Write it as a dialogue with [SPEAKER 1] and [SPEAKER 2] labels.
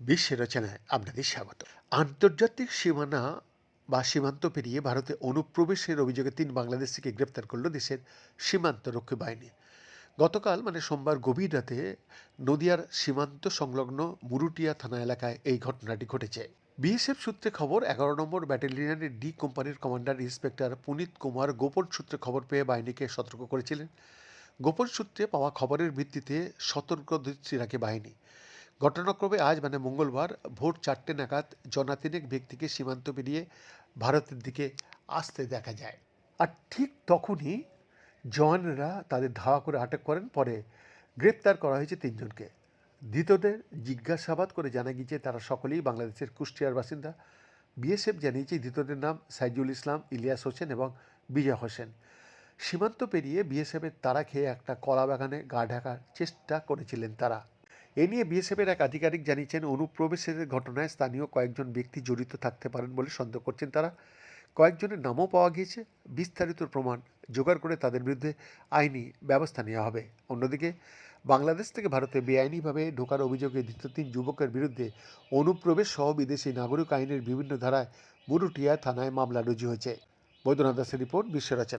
[SPEAKER 1] বিশ্বের রচনায় আপনাদের স্বাগত। আন্তর্জাতিক সীমানা বা সীমান্ত পেরিয়ে ভারতে অনুপ্রবেশের অভিযোগে তিন বাংলাদেশিকে গ্রেপ্তার করল দেশের সীমান্ত রক্ষী বাহিনী। গতকাল মানে সোমবার গভীর রাতে, নদিয়ার সীমান্ত সংলগ্ন মুরুটিয়া থানা এলাকায় এই ঘটনাটি ঘটেছে। বিএসএফ সূত্রে খবর, এগারো নম্বর ব্যাটালিয়নের ডি কোম্পানির কমান্ডার ইন্সপেক্টর পুনিত কুমার গোপন সূত্রে খবর পেয়ে বাহিনীকে সতর্ক করেছিলেন। গোপন সূত্রে পাওয়া খবরের ভিত্তিতে সতর্ক দৃষ্টি রাখে বাহিনী। ঘটনাক্রমে আজ মানে মঙ্গলবার, ভোর চারটে নাগাদ জনাতিনেক ব্যক্তিকে সীমান্ত পেরিয়ে ভারতের দিকে আসতে দেখা যায়। আর ঠিক তখনই জওয়ানরা তাদের ধাওয়া করে আটক করেন, পরে গ্রেপ্তার করা হয়েছে তিনজনকে। ধৃতদের জিজ্ঞাসাবাদ করে জানা গিয়েছে, তারা সকলেই বাংলাদেশের কুষ্টিয়ার বাসিন্দা। বিএসএফ জানিয়েছে, ধৃতদের নাম সাইজুল ইসলাম, ইলিয়াস হোসেন এবং বিজয় হোসেন। সীমান্ত পেরিয়ে বিএসএফের তারা খেয়ে একটা কলা বাগানে গা ঢাকার চেষ্টা করেছিলেন তারা। এ নিয়ে বিএসএফের এক আধিকারিক জানিয়েছেন, অনুপ্রবেশের ঘটনায় স্থানীয় কয়েকজন ব্যক্তি জড়িত থাকতে পারেন বলে সন্দেহ করছেন তারা। কয়েকজনের নামও পাওয়া গিয়েছে। বিস্তারিত প্রমাণ জোগাড় করে তাদের বিরুদ্ধে আইনি ব্যবস্থা নেওয়া হবে। অন্যদিকে, বাংলাদেশ থেকে ভারতে বেআইনিভাবে ঢোকার অভিযোগে দ্বিতীয় তিন যুবকের বিরুদ্ধে অনুপ্রবেশ সহ বিদেশি নাগরিক আইনের বিভিন্ন ধারায় বুরুটিয়া থানায় মামলা রুজু হয়েছে। বৈদ্যনাথ দাসের রিপোর্ট, বিশ্বরচনা।